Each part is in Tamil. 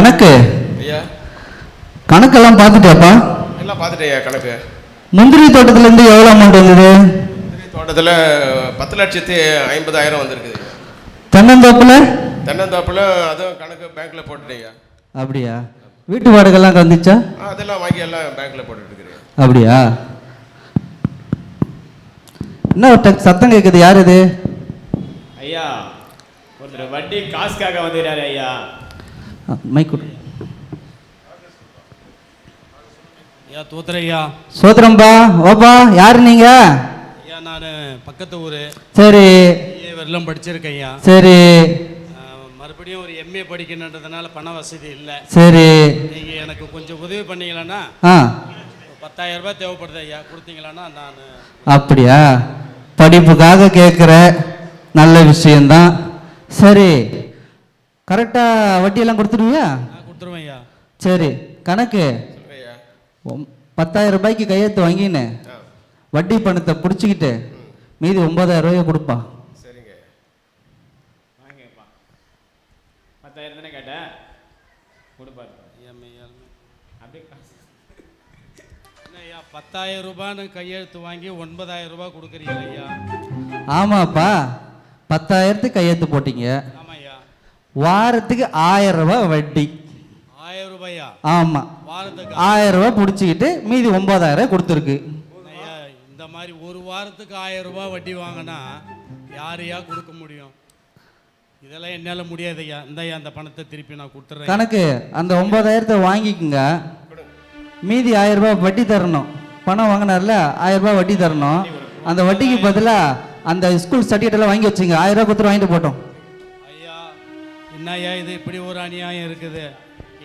கணக்கு? ஐயா. கணக்கெல்லாம் பார்த்துட்டியாப்பா? எல்லாம் பார்த்துட்டேன் ஐயா கணக்கு. முந்திரி தோட்டத்துலேருந்து எவ்வளோ அமௌண்ட் வந்தது? தோட்டத்தில் பத்து லட்சத்தி ஐம்பதாயிரம் வந்திருக்குது தென்னந்தோப்பில்? தென்னந்தோப்பில் அதுவும் கணக்கு பேங்க்கில் போட்டுட்டேன் ஐயா. அப்படியா? வீட்டு வாடகைலாம் வந்துச்சா? ஆ, அதெல்லாம் வாங்கி எல்லாம் பேங்க்கில் போட்டுட்டு அப்படியா? என்ன ஒரு சத்தம் கேட்குது யார் இது? ஐயா ஒருத்தர் வட்டி காசுக்காக வந்துடுறாரு ஐயா. மைக் ஐயா தோத்துறையா சோத்திரம்பா ஓப்பா யார் நீங்க? ஐயா நான் பக்கத்து ஊர். சரி. ஏ வெள்ளம் படிச்சிருக்கேன் ஐயா. சரி. மறுபடியும் ஒரு எம்ஏ படிக்கணுன்றதுனால பண வசதி இல்லை. சரி. நீங்கள் எனக்கு கொஞ்சம் உதவி பண்ணீங்களன்னா பத்தாயிரம் ரூபாய் தேவைப்படுது ஐயா. கொடுத்தீங்களான்னா நான் அப்படியா? படிப்புக்காக கேட்குற நல்ல விஷயந்தான் சரி. கரெக்டாக வட்டியெல்லாம் கொடுத்துருவியா நான் கொடுத்துருவேன் ஐயா சரி கணக்கு. சொல்லுங்க ஐயா ஒம்- பத்தாயிரம் ரூபாய்க்கு கையெழுத்து வாங்கின்னு ஆ. வட்டி பணத்தை பிடிச்சிக்கிட்டு மீதி ஒன்பதாயிரம் ரூபாயை கொடுப்பா. சரிங்க. வாங்கப்பா பத்தாயிரம் தானே கேட்டேன். கொடுப்பாரு. அப்படியே ஐயா பத்தாயிரம் ரூபான்னு கையெழுத்து வாங்கி ஒன்பதாயிரம் ரூபாய் கொடுக்குறீங்க ஐயா ஆமாப்பா. பத்தாயிரத்துக்கு கையெழுத்து போட்டீங்க. வாரத்துக்கு ஆயிரம் ரூபாய் வட்டி. ஆயிரம் ரூபாயா? ஆமாம் வாரத்துக்கு ஆயிரம் ரூபாய் பிடிச்சிக்கிட்டு மீதி ஒன்பதாயிரம் கொடுத்துருக்கு. இந்த மாதிரி ஒரு வாரத்துக்கு ஆயிரம் ரூபாய் வட்டி வாங்கினா யாரையா கொடுக்க முடியும்? இதெல்லாம் என்னால் முடியாது ஐயா இந்த அந்த பணத்தை திருப்பி நான் கொடுத்துட்றேன் கணக்கு அந்த ஒன்பதாயிரத்தை வாங்கிக்கோங்க. மீதி ஆயிரம் ரூபாய் வட்டி தரணும். பணம் வாங்கினார்ல ஆயிரம் ரூபாய் வட்டி தரணும். அந்த வட்டிக்கு பதிலாக அந்த ஸ்கூல் சர்டிஃபிகேட் எல்லாம் வாங்கி வச்சுங்க. ஆயிரம் ரூபாய் கொடுத்துட்டு வாங்கிட்டு போட்டோம் என்னய்யா இது? இப்படி ஒரு அநியாயம் இருக்குது.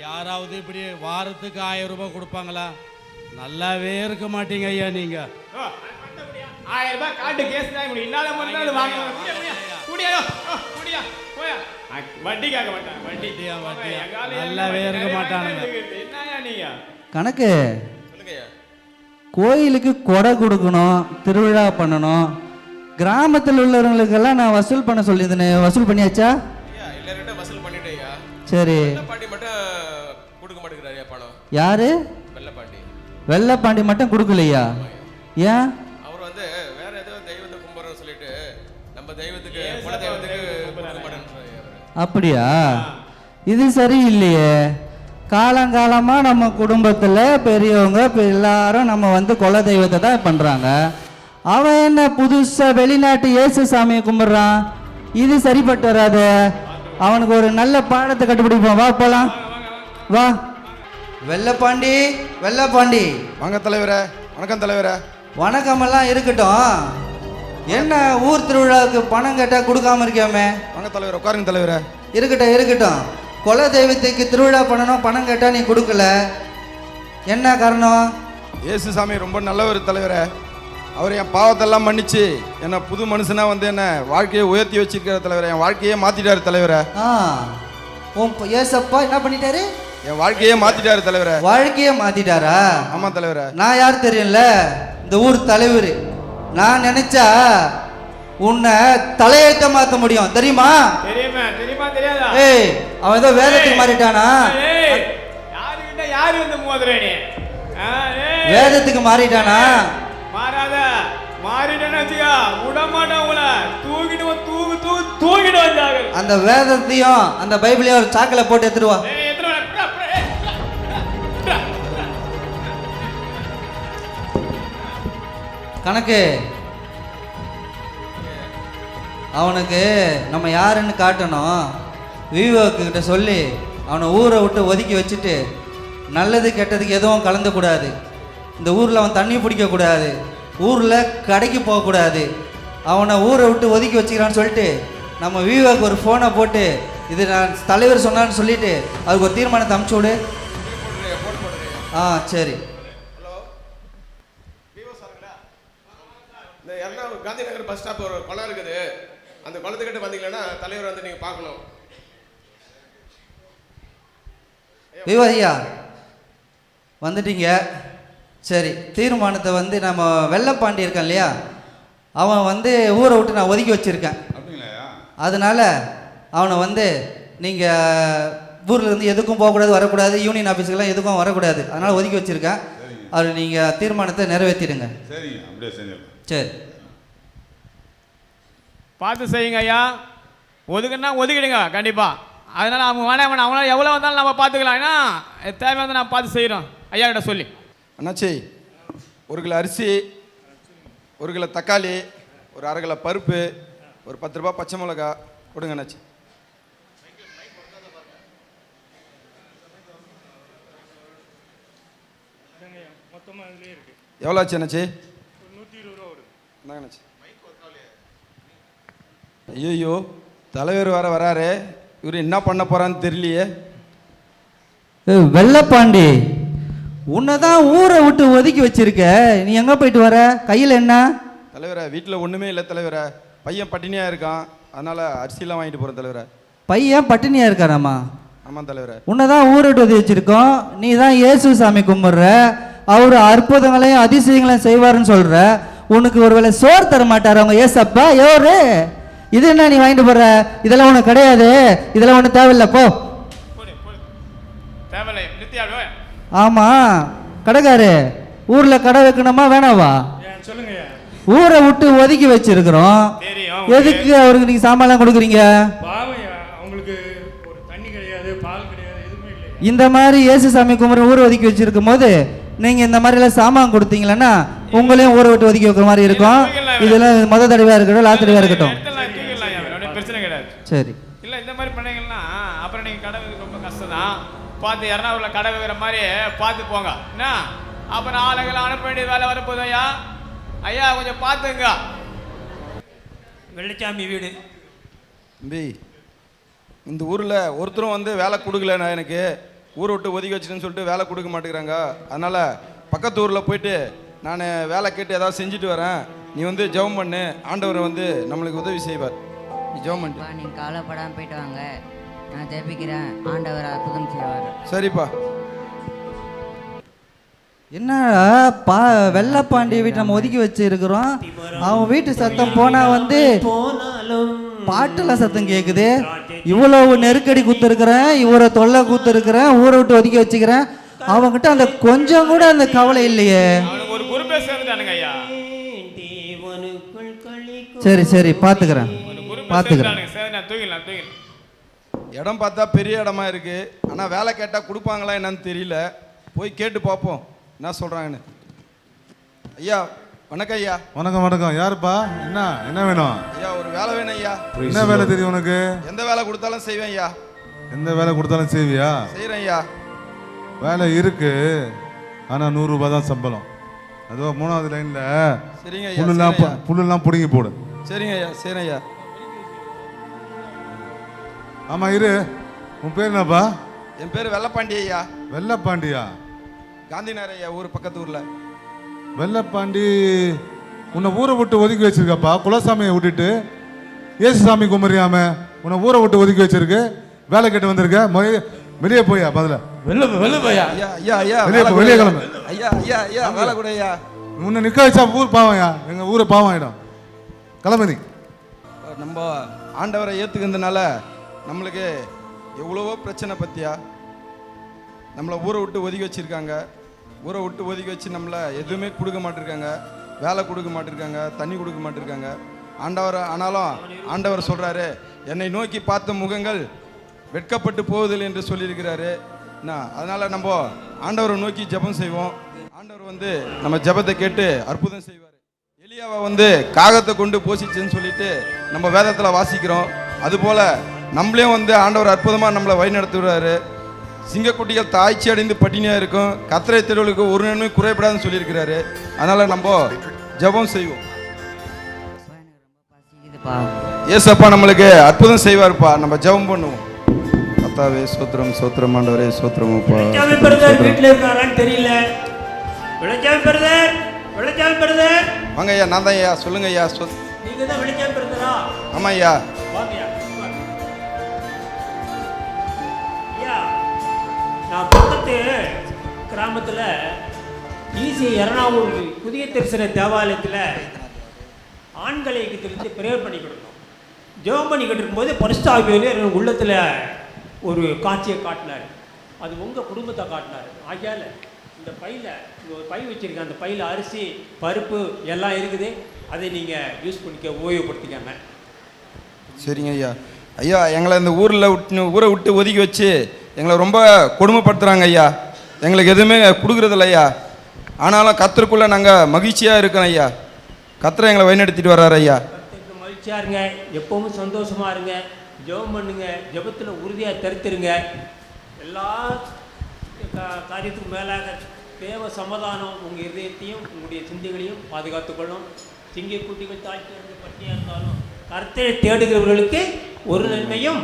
யாராவது இப்படி வாரத்துக்கு ஆயிரம் ரூபாய் கொடுப்பாங்களா? நல்லாவே இருக்க மாட்டீங்க ஐயா நீங்க. ஆயிரம் ரூபாய் காட்டு கேஸ் தான் இல்லாத வட்டி கேட்க மாட்டான் வட்டியா, வட்டியா. நல்லாவே இருக்க மாட்டானுங்க. நீங்க? கணக்கு. கோயிலுக்கு கொடை கொடுக்கணும் திருவிழா பண்ணணும். கிராமத்தில் உள்ளவங்களுக்கெல்லாம் நான் வசூல் பண்ண சொல்லியிருந்தேன் வசூல் பண்ணியாச்சா? சரி. வெள்ளப்பாண்டி மட்டும் கொடுக்க மாட்டேங்கிறாரு ஐயா பணம் யாரு? வெள்ளப்பாண்டி. வெள்ளைப்பாண்டி மட்டும் கொடுக்கலையா? ஏன்? அவர் வந்து வேற ஏதோ தெய்வத்தை கும்பிட்றோம்னு சொல்லிட்டு நம்ம தெய்வத்துக்கு குல தெய்வத்துக்கு கொடுக்க. அப்படியா? இது சரியில்லையே. காலங்காலமாக நம்ம குடும்பத்தில் பெரியவங்க இப்ப எல்லாரும் நம்ம வந்து குல தெய்வத்தை தான் பண்ணுறாங்க அவன் என்ன புதுசாக வெளிநாட்டு இயேசு சாமியை கும்பிட்றான்? இது சரிப்பட்டு வராது. அவனுக்கு ஒரு நல்ல பாடத்தை கண்டுபிடிப்போம். வா போலாம். வா. வெள்ளப்பாண்டி வெள்ளப்பாண்டி வாங்க தலைவரே வணக்கம் தலைவரே. வணக்கமெல்லாம் இருக்கட்டும். என்ன ஊர் திருவிழாவுக்கு பணம் கேட்டால் கொடுக்காம இருக்கியாமே? வாங்க தலைவர் உட்காருங்க தலைவரே. இருக்கட்டும் இருக்கட்டும். குல தெய்வத்துக்கு திருவிழா பண்ணணும் பணம் கேட்டால் நீ கொடுக்கல. என்ன காரணம்? இயேசு சாமி ரொம்ப நல்லவர் தலைவரே. அவர் என் பாவத்தெல்லாம் மன்னிச்சு என்னை புது மனுஷனா வந்து என்ன வாழ்க்கையை உயர்த்தி வச்சிருக்கிற தலைவரே என் வாழ்க்கையே மாத்திட்டாரு தலைவரே. ஆ உன் ப- ஏசப்பா என்ன பண்ணிட்டாரு? என் வாழ்க்கையே மாத்திட்டாரு தலைவரே. வாழ்க்கையே மாத்திட்டாரா? ஆமா தலைவரே. நான் யார் தெரியும்ல? இந்த ஊர் தலைவர். நான் நினைச்சா உன்னை தலையெழுத்த மாத்த முடியும். தெரியுமா? தெரியுமா தெரியுமா தெரியாதா? ஏய் அவன் ஏதோ வேதத்துக்கு மாறிட்டானா? ஏய், யாரு வந்து மோதுற நீ ஆ, ஏய், வேதத்துக்கு மாறிட்டானா? மாறாத மாறிட்டேன்னு வச்சுக்கா விட மாட்டேன் உங்களை. தூக்கிட்டு வந்து தூக்கு தூக்கு தூக்கிட்டு வந்தாங்க அந்த வேதத்தையும் அந்த பைபிளையும் ஒரு சாக்கில் போட்டு எடுத்துருவா. கணக்கு. அவனுக்கு நம்ம யாருன்னு காட்டணும். விவோக்கு கிட்ட சொல்லி அவனை ஊரை விட்டு ஒதுக்கி வச்சுட்டு நல்லது கெட்டதுக்கு எதுவும் கலந்துக்கூடாது இந்த ஊரில் அவன் தண்ணி பிடிக்கக்கூடாது ஊரில் கடைக்கு போகக்கூடாது அவனை ஊரை விட்டு ஒதுக்கி வச்சுக்கிறான்னு சொல்லிட்டு நம்ம விவோக்கு ஒரு ஃபோனை போட்டு இது நான் தலைவர் சொன்னான்னு சொல்லிட்டு அதுக்கு ஒரு தீர்மானத்தை அமுச்சு விடு. ஆ சரி. ஹலோ. விவோ சாருங்களா இந்த எர்ணாகுளம் காந்தி நகர் பஸ் ஸ்டாப் ஒரு குளம் இருக்குது. அந்த குளத்துக்கிட்ட வந்தீங்கன்னா தலைவர் வந்து நீங்கள் பார்க்கணும். விவோ ஐயா வந்துட்டீங்க. சரி தீர்மானத்தை வந்து நம்ம வெள்ளப்பாண்டி இருக்கான் இல்லையா? அவன் வந்து ஊரை விட்டு நான் ஒதுக்கி வச்சுருக்கேன். அதனால அவனை வந்து நீங்கள் ஊரில் இருந்து எதுக்கும் போகக்கூடாது வரக்கூடாது யூனியன் ஆஃபீஸுக்கெல்லாம் எதுக்கும் வரக்கூடாது. அதனால் ஒதுக்கி வச்சுருக்கேன். அது நீங்கள் தீர்மானத்தை நிறைவேற்றிடுங்க. சரிங்க அப்படியே செஞ்சிடலாம். சரி. பார்த்து செய்யுங்க ஐயா. ஒதுக்குன்னா ஒதுக்கிடுங்க கண்டிப்பா. அதனால அவங்க வேணாம் அவங்களால எவ்வளோ வந்தாலும் நம்ம பார்த்துக்கலாம். ஏன்னா தேவையானதை நான் பார்த்து செய்கிறோம் ஐயா கிட்ட சொல்லி. அண்ணாச்சி ஒரு கிலோ அரிசி ஒரு கிலோ தக்காளி ஒரு அரை கிலோ பருப்பு ஒரு பத்து ரூபா பச்சை மிளகா கொடுங்க அண்ணாச்சி. எவ்வளோ ஆச்சு அண்ணாச்சி? அண்ணாச்சி. ஐயோ தலைவர் வர வராரு. இவர் என்ன பண்ண போறான்னு தெரியலையே. வெள்ளப்பாண்டி. உன்னை தான் ஊரை விட்டு ஒதுக்கி வச்சிருக்க. நீ எங்கே போயிட்டு வர? கையில் என்ன? தலைவரே வீட்டில் ஒன்றுமே இல்லை தலைவரே. பையன் பட்டினியாக இருக்கான். அதனால் அரிசிலாம் வாங்கிட்டு போகிறேன் தலைவரே. பையன் பட்டினியாக இருக்காராம்மா ஆமாம் தலைவரே. உன்னை தான் ஊரை விட்டு ஒதுக்கி வச்சிருக்கோம். நீ தான் இயேசு சாமி கும்பிட்ற. அவர் அற்புதங்களையும் அதிசயங்களையும் செய்வாருன்னு சொல்ற. உனக்கு ஒருவேளை சோறு தர மாட்டார் அவங்க? ஏசப்பா எவரு இது என்ன நீ வாங்கிட்டு போற? இதெல்லாம் உனக்கு கிடையாது. இதெல்லாம் ஒன்றும் தேவையில்லை. போ. ஆமா கடைக்காரு ஊர்ல கடை வைக்கணுமா வேணாவா? ஊரை விட்டு ஒதுக்கி வச்சிருக்கிறோம். எதுக்கு அவருக்கு நீங்க சாமான்லாம் கொடுக்குறீங்க? இந்த மாதிரி இயேசு சாமி கும்பிட்ற ஊரை ஒதுக்கி வச்சிருக்கும் போது நீங்க இந்த மாதிரி எல்லாம் சாமான் கொடுத்தீங்களன்னா உங்களையும் ஊரை விட்டு ஒதுக்கி வைக்கிற மாதிரி இருக்கும். இதெல்லாம் முத தடவையா இருக்கட்டும் லாஸ்ட் தடவையா இருக்கட்டும். சரி. இல்லை இந்த மாதிரி பண்ணீங்கன்னா அப்புறம் நீங்கள் கடை வைக்க ரொம்ப கஷ்டம் தான் பார்த்து எறணாகுளம் கடை வைக்கிற மாதிரி பார்த்து போங்க. என்ன? அப்புறம் ஆளுங்களை அனுப்ப வேண்டிய வேலை வரப்போகுது ஐயா. ஐயா கொஞ்சம் பார்த்துங்க. வெள்ளச்சாமி வீடு. தம்பி இந்த ஊரில் ஒருத்தரும் வந்து வேலை கொடுக்கலண்ணா எனக்கு. ஊரை விட்டு ஒதுக்கி வச்சுட்டேன்னு சொல்லிட்டு வேலை கொடுக்க மாட்டேங்கிறாங்க. அதனால் பக்கத்து ஊரில் போயிட்டு நான் வேலை கேட்டு ஏதாவது செஞ்சுட்டு வரேன். நீ வந்து ஜெபம் பண்ணு. ஆண்டவர் வந்து நம்மளுக்கு உதவி செய்வார். நீ ஜெபம் பண்ணு. நீங்கள் கவலைப்படாமல் போயிட்டு வாங்க. நான் ஜெபிக்கிறேன். ஆண்டவர் அற்புதம் செய்வார். சரிப்பா. என்னடா பா வெள்ளப்பாண்டி வீட்டை நம்ம ஒதுக்கி வச்சிருக்கிறோம். அவன் வீட்டு சத்தம் போனா வந்து பாட்டுல சத்தம் கேக்குது. இவ்வளவு நெருக்கடி குத்துருக்கிறேன் இவரை தொல்லை குத்துருக்கிறேன் ஊரை விட்டு ஒதுக்கி வச்சுக்கிறேன். அவன்கிட்ட அந்த கொஞ்சம் கூட அந்த கவலை இல்லையே. சரி சரி பாத்துக்கிறேன். பாத்துக்கிறேன் சேர்ந்துட்டானுங்க சரி நான் தூக்கிடலாம் தூக்கிடலாம் இடம் பார்த்தா பெரிய இடமா இருக்கு. ஆனால் வேலை கேட்டால் கொடுப்பாங்களா என்னன்னு தெரியல. போய் கேட்டு பார்ப்போம். என்ன சொல்கிறாங்கன்னு ஐயா வணக்கம் ஐயா. வணக்கம் வணக்கம். யாருப்பா? என்ன? என்ன வேணும்? ஐயா ஒரு வேலை வேணும் ஐயா. என்ன வேலை தெரியும் உனக்கு? எந்த வேலை கொடுத்தாலும் செய்வேன் ஐயா. எந்த வேலை கொடுத்தாலும் செய்வியா? செய்கிறேன் ஐயா. வேலை இருக்கு. ஆனா நூறு ரூபாய் தான் சம்பளம். அதுவா மூணாவது லைன்ல சரிங்க ஐயா புல்லெல்லாம் சரிங்க ஐயா. பு- புல்லெல்லாம் பிடுங்கி போடு. சரிங்க ஐயா சரிங்க ஐயா. ஆமா இரு. உன் பேர் என்னப்பா? என் பேர் வெள்ளப்பாண்டி ஐயா. வெள்ளப்பாண்டியா? காந்தி நகர் ஐயா ஊர் பக்கத்து ஊரில். வெள்ளப்பாண்டி உன்னை ஊரை விட்டு ஒதுக்கி வச்சிருக்கப்பா. குலசாமியை விட்டுட்டு. இயேசு சாமி குமரியாம உன்னை ஊரை விட்டு ஒதுக்கி வச்சிருக்கு. வேலை கேட்டு வந்திருக்க. வெளியே போயா பதில. வெள்ள வெள்ள பையா ஐயா ஐயா ஐயா வெளியே போ, வெளியே ஐயா. கிளம்பு. ஐயா ஐயா ஐயா வேலை கூட ஐயா. உன்னை நிக்க வச்சா ஊர் பாவம்யா எங்க ஊரை பாவம் ஆயிடும். கிளம்பு நம்ம ஆண்டவரை ஏற்றுக்கிறதுனால நம்மளுக்கு எவ்வளவோ பிரச்சனை பற்றியா நம்மளை ஊரை விட்டு ஒதுக்கி வச்சிருக்காங்க. ஊரை விட்டு ஒதுக்கி வச்சு நம்மளை எதுவுமே கொடுக்க மாட்டிருக்காங்க. வேலை கொடுக்க மாட்டிருக்காங்க. தண்ணி கொடுக்க மாட்டிருக்காங்க. ஆண்டவர் ஆனாலும் ஆண்டவர் சொல்கிறாரு என்னை நோக்கி பார்த்த முகங்கள் வெட்கப்பட்டு போவதில்லை என்று சொல்லியிருக்கிறாரு. என்ன? அதனால் நம்ம ஆண்டவரை நோக்கி ஜெபம் செய்வோம். ஆண்டவர் வந்து நம்ம ஜெபத்தை கேட்டு அற்புதம் செய்வார். எலியாவை வந்து காகத்தை கொண்டு போசிச்சுன்னு சொல்லிட்டு நம்ம வேதத்தில் வாசிக்கிறோம். அதுபோல் நம்மளையும் வந்து ஆண்டவர் அற்புதமாக நம்மளை வழிநடத்துகிறாரு சிங்கக்குட்டிகள் தாய்ச்சி அடைந்து பட்டினியாக இருக்கும். கத்திரை தெருவுக்கு ஒரு நன்மை குறைபடாதுன்னு சொல்லியிருக்கிறாரு. அதனால் நம்ம ஜெபம் செய்வோம். ஏசப்பா நம்மளுக்கு அற்புதம் செய்வார்ப்பா. நம்ம ஜெபம் பண்ணுவோம். கத்தாவே சோத்திரம் சோத்திரம் ஆண்டவரே சோத்திரம் பிரதர் வீட்டில் இருக்காரான்னு தெரியல. வெள்ளச்சாமி பிரதர் வெள்ளச்சாமி பிரதர் வாங்க ஐயா நான் தான் ஐயா. சொல்லுங்க ஐயா சொ நீங்க தான் வெள்ளச்சாமி பிரதரா ஆமாம் ஐயா. வாங்க. ஐயா. நான் கிராமத்தில் ஈசி எறணாவூர் புதிய தரிசன தேவாலயத்தில் ஆண்களை தெரிஞ்சு பிரேயர் பண்ணி கொடுத்தோம். ஜெபம் பண்ணிக்கிட்டு இருக்கும்போது பரிசுத்த என் உள்ளத்தில் ஒரு காட்சியை காட்டினார். அது உங்கள் குடும்பத்தை காட்டினார். ஆகையால் இந்த பையில் ஒரு பை வச்சுருக்கேன் அந்த பையில் அரிசி பருப்பு எல்லாம் இருக்குது. அதை நீங்கள் யூஸ் பண்ணிக்க ஓய்வுபடுத்திக்கங்க சரிங்க ஐயா. ஐயா எங்களை இந்த ஊரில் விட்டு ஊரை விட்டு ஒதுக்கி வச்சு எங்களை ரொம்ப கொடுமைப்படுத்துகிறாங்க ஐயா. எங்களுக்கு எதுவுமே கொடுக்குறதில்ல ஐயா. ஆனாலும் கத்தருக்குள்ளே நாங்கள் மகிழ்ச்சியாக இருக்கிறோம் ஐயா. கத்தரை எங்களை வழிநடத்திட்டு வர்றாரு ஐயா. மகிழ்ச்சியாக இருங்க. எப்பவும் சந்தோஷமாக இருங்க. ஜெபம் பண்ணுங்க. ஜெபத்தில் உறுதியாக தரித்திருங்க. எல்லா காரியத்துக்கும் மேலாக தேவ சமாதானம் உங்கள் இதயத்தையும் உங்களுடைய சிந்தைகளையும் பாதுகாத்துக்கொள்ளும். சிங்க குட்டிகள் தாழ்த்தி பட்டியாக இருந்தாலும் கர்த்தரை தேடுகிறவர்களுக்கு ஒரு நன்மையும்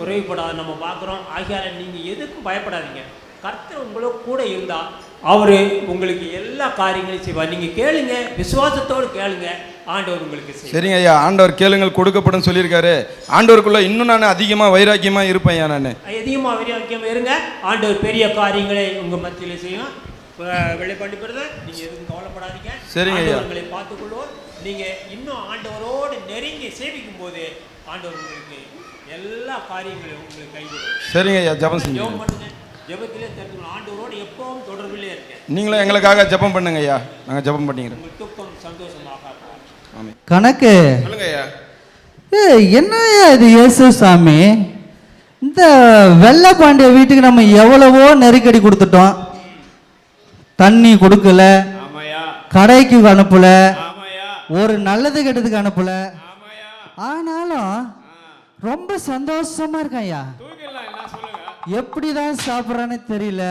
குறைவுபடாது. நம்ம பார்க்குறோம் ஆகையால நீங்கள் எதுக்கும் பயப்படாதீங்க. கர்த்தர் உங்களோட கூட இருந்தால் அவர் உங்களுக்கு எல்லா காரியங்களையும் செய்வார். நீங்கள் கேளுங்க விசுவாசத்தோடு கேளுங்க ஆண்டவர் உங்களுக்கு சரிங்க ஐயா ஆண்டவர் கேளுங்கள் கொடுக்கப்படும் சொல்லியிருக்காரு. ஆண்டவருக்குள்ளே இன்னும் நான் அதிகமாக வைராக்கியமாக இருப்பேன் ஐயா நான். அதிகமாக விரிவாக்கியம் இருங்க. ஆண்டவர் பெரிய காரியங்களை உங்கள் மத்தியில் செய்யும். வெளிப்பாண்டு பெறுதல் நீங்கள் எதுவும் கவலைப்படாதீங்க. சரிங்க ஐயா. உங்களை பார்த்துக்கொள்வோம் நீங்கள் இன்னும் ஆண்டவரோடு நெருங்கி சேவிக்கும் போது ஆண்டவர் உங்களுக்கு எல்லா காரியங்களையும் உங்களுக்கு கைவிடும் சரிங்க ஐயா ஜெபம் செஞ்சு ஜெபம் பண்ணுங்க. ஜெபத்திலே தெரிஞ்சுக்கணும். ஆண்டவரோடு எப்பவும் தொடர்பிலே இருக்கேன் நீங்களும் எங்களுக்காக ஜெபம் பண்ணுங்க ஐயா. நாங்கள் ஜெபம் பண்ணிக்கிறோம். துக்கம் சந்தோஷமாக கணக்கு. சொல்லுங்க ஐயா. ஏய், என்னய்யா இது இயேசு சாமி இந்த வெள்ளப்பாண்டிய வீட்டுக்கு நம்ம எவ்வளவோ நெருக்கடி கொடுத்துட்டோம். தண்ணி கொடுக்கல. கடைக்கு அனுப்பல. ஒரு நல்லது கெட்டதுக்கு அனுப்பல. ஆனாலும் ரொம்ப சந்தோஷமா என்ன சொல்லுங்க. எப்படிதான் சாப்பிட்றான்னு தெரியல.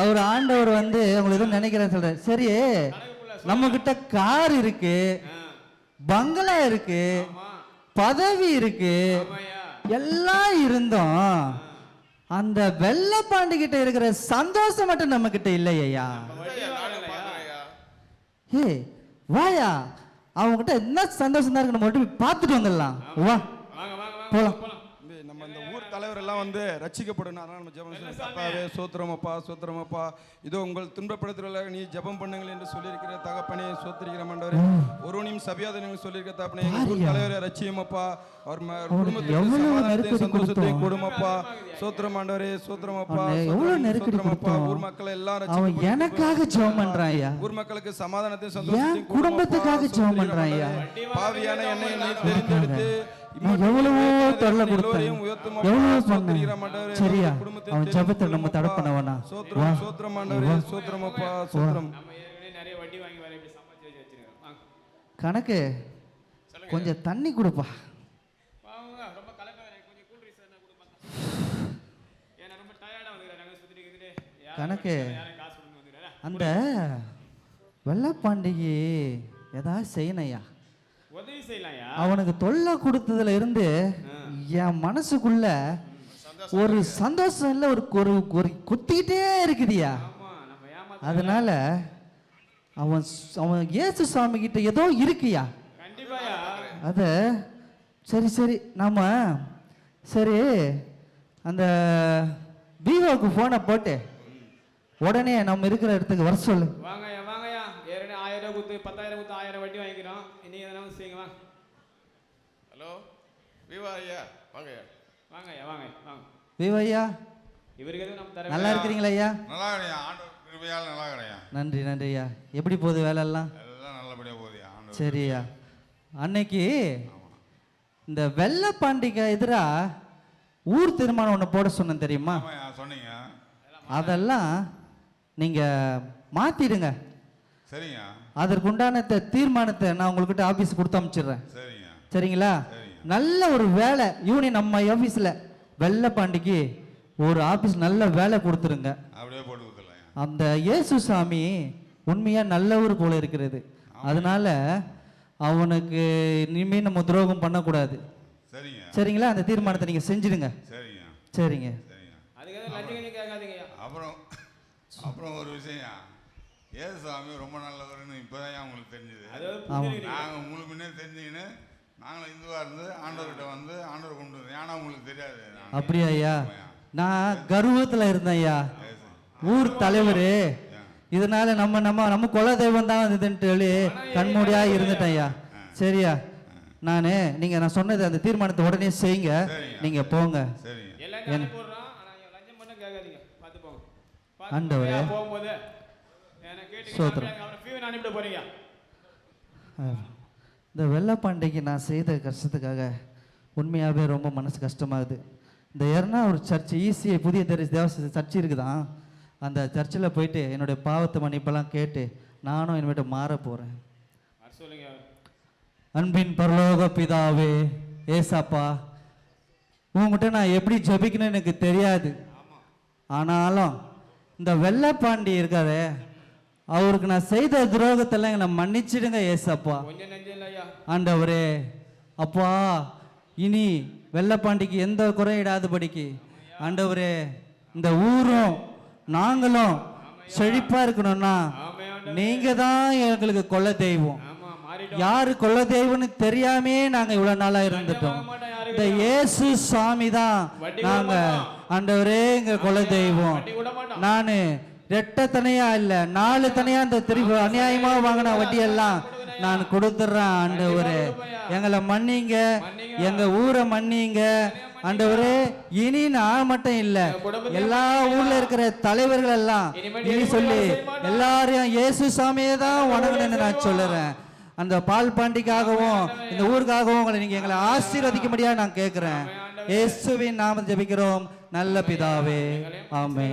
அவர் ஆண்டவர் வந்து உங்களுக்கு எதுவும் நினைக்கிறேன் சொல்றாரு. சரி நம்ம கிட்ட கார் இருக்கு பங்களா இருக்கு பதவி இருக்கு. எல்லாம் இருந்தோம். அந்த வெள்ளப்பாண்டி கிட்ட இருக்கிற சந்தோஷம் மட்டும் நம்ம கிட்ட இல்லையா ஏய் வாயா? அவங்க கிட்ட என்ன சந்தோஷம் தான் இருக்கு நம்ம மட்டும் பார்த்துட்டு வந்துடலாம். வா. வாங்க வாங்க வாங்க போலாம் தம்பி, நம்ம இந்த ஊர் தலைவர் எல்லாம் வந்து ரட்சிக்கப்படணும் அதனால நம்ம ஜெபம். அப்பாவே சோத்திரமப்பா சோத்திரமப்பா. இதோ உங்கள் துன்பப்படுத்துறவர்கள நீ ஜெபம் பண்ணுங்கள் என்று சொல்லியிருக்கிற தகப்பனே சோத்திரிக்கிற மண்டவரே ஒருவனையும் சபியாதனங்கள் சொல்லியிருக்கிற தகப்பனே எங்கள் தலைவரை ரட்சியமப்பா. அவர் ம- குடும்பத்திற்கு எவ்வளவு சமாதானத்தையும் சந்தோஷத்தையும். கொடுமப்பா. சோத்திரம் ஆண்டவரே சோத்திரமப்பா. எவ்வளவு நெருக்கடி. ஊர் மக்கள் எல்லாம் அவன் எனக்காக ஜெபம் பண்றான் ஐயா ஊர் மக்களுக்கு சமாதானத்தையும் சந்தோஷத்தையும் குடும்பத்துக்காக. ஜெபம் பண்றான் ஐயா பாவியான என்னை நீ தெரிந்தெடுத்து நான் எவ்வளவோ தொல்லை உயர்த்துமப்பா. எவ்வளவோ ஆண்டவரே, சரியா? அவன் ஜெபத்தை நம்ம தடை. பண்ண வா. சோத்திரம் சோத்திரம் ஆண்டவரே நிறைய வட்டி வாங்கி இப்படி சமாளிச்சு வச்சிருக்கோம் வாங்க. கணக்கு கொஞ்சம் தண்ணி கொடுப்பா. கணக்கு கொடுத்து அந்த வெள்ளப்பாண்டிகை ஏதாவது செய்யணையா அவனுக்கு தொல்லை கொடுத்ததுல இருந்து என் மனசுக்குள்ள ஒரு சந்தோஷம் இல்லை ஒரு ஒரு ஒரு குத்திக்கிட்டே இருக்குதியா. அதனால அவன் அவன் இயேசு சாமி கிட்ட ஏதோ இருக்குயா. அத சரி சரி நாம சரி அந்த பீவோக்கு ஃபோனை போட்டு உடனே நம்ம இருக்கிற இடத்துக்கு வர சொல்லு. வாங்கய்யா வாங்கய்யா. ஏற்கனவே ஆயிரம் கொடுத்து பத்தாயிரம் கொடுத்து ஆயிரம் வட்டி வாங்கிக்கிறோம் இன்னைக்கு எதனா வந்து செய்யுங்க வாங்க ஹலோ விவா ஐயா வாங்க ஐயா வாங்கய்யா வாங்க வாங்க. பீவோ ஐயா நம்ம தர நல்லா இருக்கிறீங்களா ஐயா? நல்லா கிடையாது ஆண்டவர் கிருபையால் நல்லா கிடையாது நன்றி நன்றி ஐயா. எப்படி போகுது வேலையெல்லாம்? எல்லாம் நல்லபடியாக போகுது ஆண்டவர் சரி ஐயா. அன்னைக்கு இந்த வெள்ளப்பாண்டிக்கு எதிரா ஊர் தீர்மானம் ஒன்று போட சொன்னேன் தெரியுமா? சொன்னீங்க. அதெல்லாம் நீங்கள் மாற்றிடுங்க சரிங்க அதற்குண்டான தீர்மானத்தை நான் உங்கள்கிட்ட ஆஃபீஸ் கொடுத்து அனுப்பிச்சிடுறேன் சரிங்க சரிங்களா? சரிங்க. நல்ல ஒரு வேலை. யூனியன் நம்ம ஆஃபீஸில் வெள்ளப்பாண்டிக்கு ஒரு ஆஃபீஸ் நல்ல வேலை கொடுத்துருங்க. அந்த இயேசு சாமி உண்மையா நல்லவர் போல இருக்கிறது. அதனால அவனுக்கு இனிமே நம்ம துரோகம் பண்ணக்கூடாது. சரிங்க. சரிங்களா? அந்த தீர்மானத்தை நீங்க செஞ்சிடுங்க. சரிங்க. அப்புறம் அப்புறம் ஒரு விஷயம். ஏசு சாமி ரொம்ப நல்லவர்னு இப்போதான் உங்களுக்கு தெரிஞ்சுது. நாங்கள் உங்களுக்கு முன்னே தெரிஞ்சுக்கின்னு நாங்களும் இந்துவாக இருந்து ஆண்டவர்கிட்ட வந்து ஆண்டவர் கொண்டு வந்தோம் ஏன்னா உங்களுக்கு தெரியாது. அப்படியா ஐயா. நான் கர்வத்துல இருந்தேன் ஐயா. ஊர் தலைவர். இதனால நம்ம நம்ம நம்ம குல தெய்வம் தான் இதுன்ட்டு சொல்லி கண்மூடியா இருந்துட்டேன் ஐயா. சரியா? நான் நீங்கள் நான் சொன்னது அந்த தீர்மானத்தை உடனே செய்யுங்க. நீங்கள் போங்க. ஆண்டவரே. போங்க, இந்த வெள்ளப்பாண்டைக்கு நான் செய்த கஷ்டத்துக்காக உண்மையாகவே ரொம்ப மனசு கஷ்டமாகுது. இந்த எர்னா ஒரு சர்ச் ஈஸியை புதிய தேவச சர்ச் இருக்குதான். அந்த சர்ச்சில் போயிட்டு என்னுடைய பாவத்தை மன்னிப்பெல்லாம் கேட்டு நானும் இனிமேட்டு மாற போகிறேன் அன்பின் பரலோக பிதாவே ஏசாப்பா உங்ககிட்ட நான் எப்படி ஜெபிக்கணும்னு எனக்கு தெரியாது. ஆனாலும் இந்த வெள்ளைப்பாண்டி இருக்காரே அவருக்கு நான் செய்த துரோகத்தெல்லாம் என்னை மன்னிச்சிடுங்க ஏசப்பா. ஆண்டவரே அப்பா இனி வெள்ளப்பாண்டிக்கு எந்த குறையிடாதபடிக்கு ஆண்டவரே இந்த ஊரும் நாங்களும் செழிப்பா இருக்கணும்னா நீங்க தான் எங்களுக்கு கொள்ள தெய்வம். யாரு கொள்ள தெய்வம்னு தெரியாமே நாங்க இவ்வளவு நாளா இருந்துட்டோம். இந்த இயேசு சாமி தான் நாங்க. ஆண்டவரே எங்க கொள்ள தெய்வம். நானு ரெட்ட தனியா இல்ல நாலு தனியா இந்த திருப்பி அநியாயமா வாங்கின வட்டி எல்லாம் நான் கொடுத்துட்றேன் ஆண்டவரே. எங்களை மன்னிங்க. எங்க ஊரை மன்னிங்க. ஆண்டவரே இனி நான் மட்டும் இல்ல எல்லா ஊர்ல இருக்கிற தலைவர்கள் எல்லாம் இனி சொல்லி எல்லாரையும் இயேசு சாமியே தான் வணங்கணும்னு நான் சொல்லுறேன். அந்த பால் பாண்டிக்காகவும் இந்த ஊருக்காகவும் உங்களை நீங்க எங்களை ஆசீர்வதிக்கும்படியா நான் கேட்கிறேன் இயேசுவின் நாமம் ஜெபிக்கிறோம். நல்ல பிதாவே. ஆமே